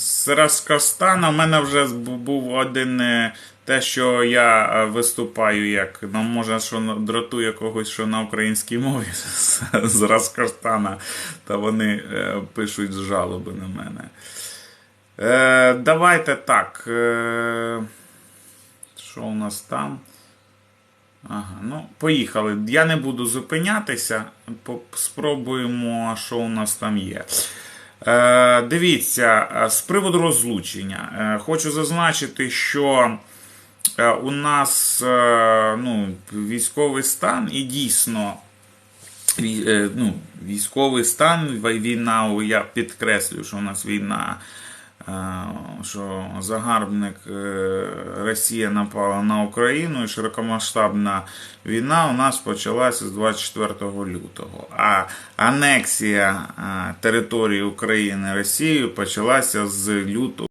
З Раскостана в мене вже був один е, те, що я е, виступаю як, ну, може, що дратує когось, що на українській мові з- Раскостана, та вони е, пишуть жалоби на мене. Е, давайте так. Е, що у нас там? Ага, ну, поїхали. Я не буду зупинятися. Спробуємо, що у нас там є. Е, дивіться, е, з приводу розлучення. Е, хочу зазначити, що у нас ну, військовий стан і дійсно. Ну, військовий стан, війна, я підкреслюю, що у нас війна, що загарбник е, Росія напала на Україну і широкомасштабна війна у нас почалася з 24 лютого. А анексія е, території України Росією почалася з лютого.